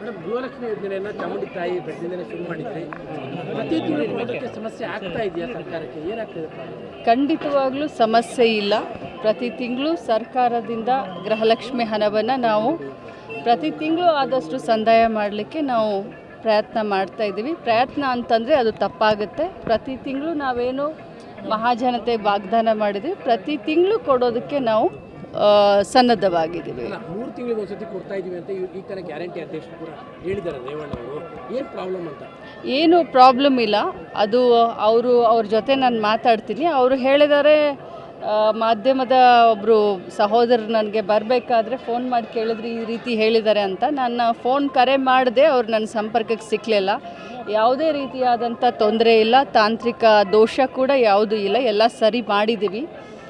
Madam, Gruhalakshmi ಯೋಜನೆಯನ್ನು ಚಾಮುಂಡಿ ತಾಯಿ ಶುರು ಮಾಡಿದ್ರಿ. ಪ್ರತಿ ತಿಂಗಳು ಸಮಸ್ಯೆ ಆಗ್ತಾ ಇದೆಯಾ ಸರ್ಕಾರಕ್ಕೆ? ಏನಾಗ್ತದೆ ಖಂಡಿತವಾಗ್ಲೂ ಸಮಸ್ಯೆ ಇಲ್ಲ. ಪ್ರತಿ ತಿಂಗಳು ಸರ್ಕಾರದಿಂದ ಗೃಹಲಕ್ಷ್ಮಿ ಹಣವನ್ನು ನಾವು ಪ್ರತಿ ತಿಂಗಳು ಆದಷ್ಟು ಸಂದಾಯ ಮಾಡಲಿಕ್ಕೆ ನಾವು ಪ್ರಯತ್ನ ಮಾಡ್ತಾ ಇದ್ದೀವಿ. ಪ್ರಯತ್ನ ಅಂತಂದರೆ ಅದು ತಪ್ಪಾಗುತ್ತೆ. ಪ್ರತಿ ತಿಂಗಳು ನಾವೇನು ಮಹಾಜನತೆ ವಾಗ್ದಾನ ಮಾಡಿದ್ವಿ. ಪ್ರತಿ ತಿಂಗಳು ಕೊಡೋದಕ್ಕೆ ನಾವು ಸನ್ನದ್ಧವಾಗಿದ್ದೀವಿ. ಮೂರು ತಿಂಗಳಿಗೆ ಒಂದ್ಸತಿ ಕೊಡ್ತಾ ಇದೀವಿ ಅಂತ ಈ- ತರ ಗ್ಯಾರಂಟಿ ಅಧ್ಯಕ್ಷರು ಕೂಡ ಹೇಳಿದ್ದಾರೆ ರೇವಣ್ಣ ಅವರು ಏನ್ ಪ್ರಾಬ್ಲಮ್ ಅಂತ? ಏನು ಪ್ರಾಬ್ಲಮ್ ಇಲ್ಲ. ಅದು ಅವರು ಅವ್ರ ಜೊತೆ ನಾನು ಮಾತಾಡ್ತೀನಿ. ಅವರು ಹೇಳಿದ್ದಾರೆ ಮಾಧ್ಯಮದ ಒಬ್ಬರು ಸಹೋದರರು ನನಗೆ ಬರಬೇಕಾದ್ರೆ ಫೋನ್ ಮಾಡಿ ಕೇಳಿದ್ರೆ ಈ ರೀತಿ ಹೇಳಿದ್ದಾರೆ ಅಂತ. ನಾನು ಫೋನ್ ಕರೆ ಮಾಡಿದೆ ಅವ್ರು ನನ್ನ ಸಂಪರ್ಕಕ್ಕೆ ಸಿಕ್ಕಲಿಲ್ಲ ಯಾವುದೇ ರೀತಿಯಾದಂಥ ತೊಂದರೆ ಇಲ್ಲ. ತಾಂತ್ರಿಕ ದೋಷ ಕೂಡ ಯಾವುದೂ ಇಲ್ಲ. ಎಲ್ಲ ಸರಿ ಮಾಡಿದ್ದೀವಿ.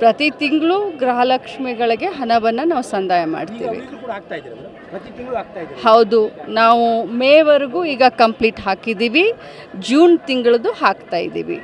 ಪ್ರತಿ ತಿಂಗಳು ಗೃಹಲಕ್ಷ್ಮಿಗಳಿಗೆ ಹಣವನ್ನು ನಾವು ಸಂದಾಯ ಮಾಡ್ತೀವಿ. ಹೌದು. ನಾವು ಮೇವರೆಗೂ ಈಗ ಕಂಪ್ಲೀಟ್ ಹಾಕಿದ್ದೀವಿ ಜೂನ್ ತಿಂಗಳದು ಹಾಕ್ತಾ ಇದ್ದೀವಿ